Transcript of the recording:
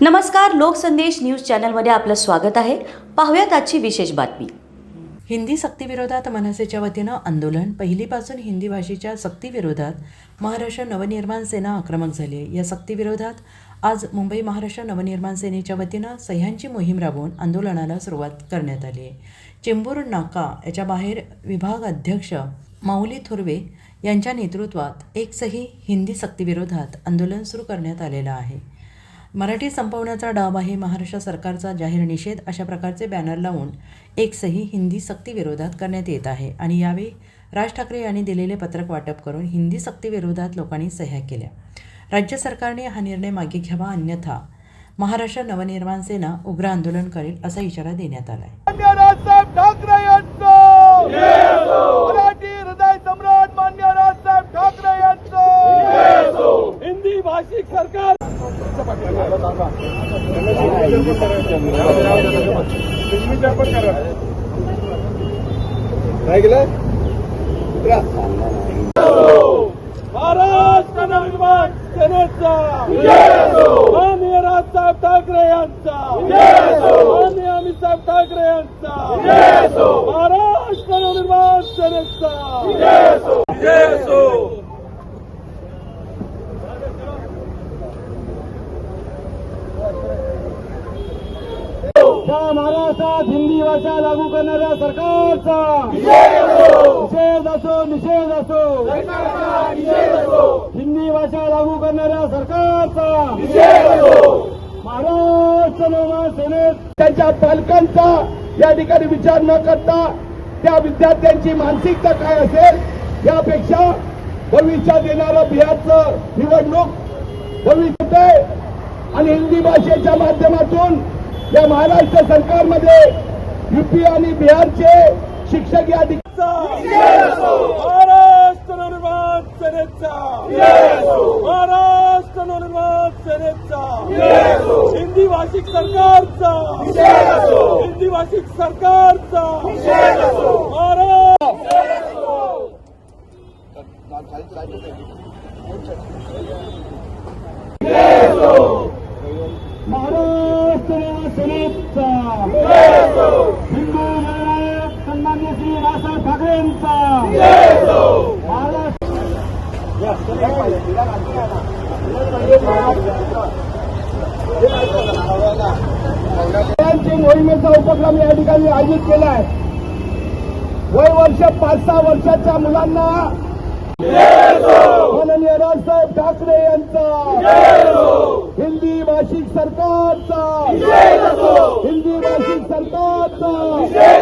नमस्कार लोकसंदेश न्यूज चॅनलमध्ये आपलं स्वागत आहे. पाहूयात आजची विशेष बातमी. हिंदी सक्तीविरोधात मनसेच्या वतीनं आंदोलन. पहिलीपासून हिंदी भाषेच्या सक्तीविरोधात महाराष्ट्र नवनिर्माण सेना आक्रमक झाली आहे. या सक्तीविरोधात आज मुंबई महाराष्ट्र नवनिर्माण सेनेच्या वतीनं सह्यांची मोहीम राबवून आंदोलनाला सुरुवात करण्यात आली आहे. चेंबूर नाका याच्या बाहेर विभाग अध्यक्ष माऊली थुर्वे यांच्या नेतृत्वात एक सही हिंदी सक्तीविरोधात आंदोलन सुरू करण्यात आलेलं आहे. मराठी संपवण्याचा डाव आहे महाराष्ट्र सरकारचा जाहीर निषेध अशा प्रकारचे बॅनर लावून एक सही हिंदी सक्ती विरोधात करण्यात येत आहे. आणि यावेळी राज ठाकरे यांनी दिलेले पत्रक वाटप करून हिंदी सक्ती विरोधात लोकांनी सह्या केल्या. राज्य सरकारने हा निर्णय मागे घ्यावा अन्यथा महाराष्ट्र नवनिर्माण सेना उग्र आंदोलन करेल असा इशारा देण्यात आला आहे मान्य राजसाहेब ठाकरे यांचं मराठी हृदय सम्राट मान्य राजसाहेब ठाकरे यांचं हिंदी भाषिक सरकार महाराष्ट्र नवनिर्माण सेनेचा. माननीय राजसाहेब ठाकरे यांचा. माननीय अमितसाहेब ठाकरे यांचा. महाराष्ट्र नवनिर्माण सेनेचा. त्या महाराष्ट्रात हिंदी भाषा लागू करणाऱ्या सरकारचा निषेध असो निषेध असो. हिंदी भाषा लागू करणाऱ्या सरकारचा महाराष्ट्र निर्माण सेनेत त्यांच्या पालकांचा या ठिकाणी विचार न करता त्या विद्यार्थ्यांची मानसिकता काय असेल यापेक्षा भविष्यात येणारं बिहारचं निवडणूक भविष्य आणि हिंदी भाषेच्या माध्यमातून या महाराष्ट्र सरकारमध्ये युपी आणि बिहारचे शिक्षक या महाराष्ट्र निर्माण सेनेचा! महाराष्ट्र निर्माण सेनेचा! हिंदी भाषिक सरकारचा! हिंदी भाषिक सरकारचा! महाराष्ट्र सेनेचा हिंदू सन्मान्य श्री महाराष्ट्र मोहिमेचा उपक्रम या ठिकाणी आयोजित केला आहे वय वर्ष पाच सहा वर्षाच्या मुलांना माननीय राजसाहेब ठाकरे यांचा हिंदी भाषिक सरकारचा हिंदी सरकारचा